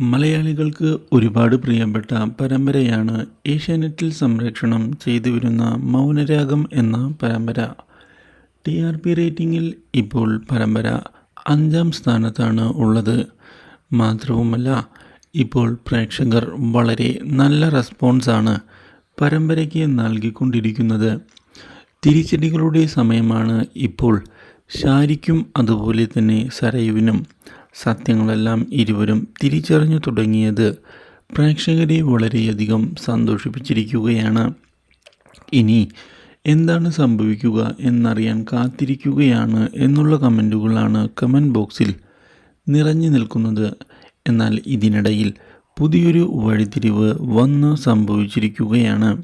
മലയാളികൾക്ക് ഒരുപാട് പ്രിയപ്പെട്ട പരമ്പരയാണ് ഏഷ്യാനെറ്റിൽ സംരക്ഷണം ചെയ്തു വരുന്ന മൗനരാഗം എന്ന പരമ്പര. ടി ആർ പി റേറ്റിംഗിൽ ഇപ്പോൾ പരമ്പര അഞ്ചാം സ്ഥാനത്താണ് ഉള്ളത്. മാത്രവുമല്ല ഇപ്പോൾ പ്രേക്ഷകർ വളരെ നല്ല റെസ്പോൺസാണ് പരമ്പരയ്ക്ക് നൽകിക്കൊണ്ടിരിക്കുന്നത്. തിരിച്ചടികളുടെ സമയമാണ് ഇപ്പോൾ ഷാരിക്കും അതുപോലെ തന്നെ സരയുവിനും സത്യങ്ങളെല്ലാം ഇരുവരും തിരിച്ചറിഞ്ഞു തുടങ്ങിയത്. പ്രേക്ഷകരെ വളരെയധികം സന്തോഷിപ്പിച്ചിരിക്കുകയാണ്. ഇനി എന്താണ് സംഭവിക്കുക എന്നറിയാൻ കാത്തിരിക്കുകയാണ് എന്നുള്ള കമന്റുകളാണ് കമന്റ് ബോക്സിൽ നിറഞ്ഞു നിൽക്കുന്നത്. എന്നാൽ ഇതിനിടയിൽ പുതിയൊരു വഴിതിരിവ് വന്ന് സംഭവിച്ചിരിക്കുകയാണ്.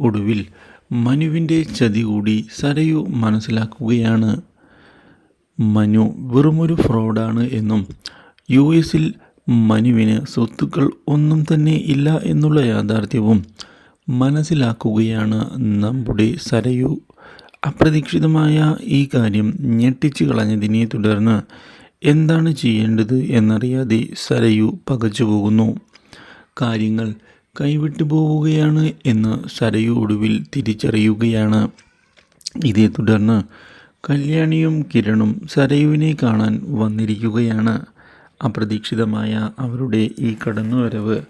ഒടുവിൽ മനുവിന്റെ ചതി കൂടി സരയു മനസ്സിലാക്കുകയാണ്. മനു വെറുമൊരു ഫ്രോഡാണ് എന്നും യു എസിൽ മനുവിന് സ്വത്തുക്കൾ ഒന്നും തന്നെ ഇല്ല എന്നുള്ള യാഥാർത്ഥ്യവും മനസ്സിലാക്കുകയാണ് നമ്മുടെ സരയു. അപ്രതീക്ഷിതമായ ഈ കാര്യം ഞെട്ടിച്ചു കളഞ്ഞതിനെ തുടർന്ന് എന്താണ് ചെയ്യേണ്ടത് എന്നറിയാതെ സരയു പകച്ചു പോകുന്നു. കാര്യങ്ങൾ കൈവിട്ടു പോവുകയാണ് എന്ന് സരയു ഒടുവിൽ തിരിച്ചറിയുകയാണ്. ഇതേ തുടർന്ന് കല്യാണിയും കിരണും സരയുവിനെ കാണാൻ വന്നിരിക്കുകയാണ്. അപ്രതീക്ഷിതമായ അവരുടെ ഈ കടന്നുവരവ്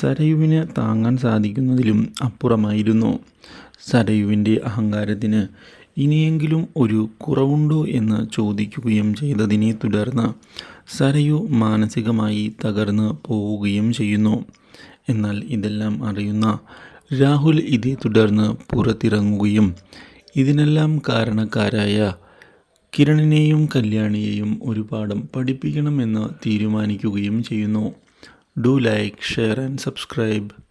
സരയുവിന് താങ്ങാൻ സാധിക്കുന്നതിലും അപ്പുറമായിരുന്നു. സരയുവിന്റെ അഹങ്കാരത്തിന് ഇനിയെങ്കിലും ഒരു കുറവുണ്ടോ എന്ന് ചോദിക്കുകയും ചെയ്തതിനെ തുടർന്ന് സരയു മാനസികമായി തകർന്ന് പോവുകയും ചെയ്യുന്നു. എന്നാൽ ഇതെല്ലാം അറിയുന്ന രാഹുൽ ഇതേ തുടർന്ന് പുറത്തിറങ്ങുകയും ഇതിനെല്ലാം കാരണക്കാരായ കിരണിനെയും കല്യാണിയെയും ഒരു പാഠം പഠിപ്പിക്കണമെന്ന് തീരുമാനിക്കുകയും ചെയ്യുന്നു. Do like share and subscribe.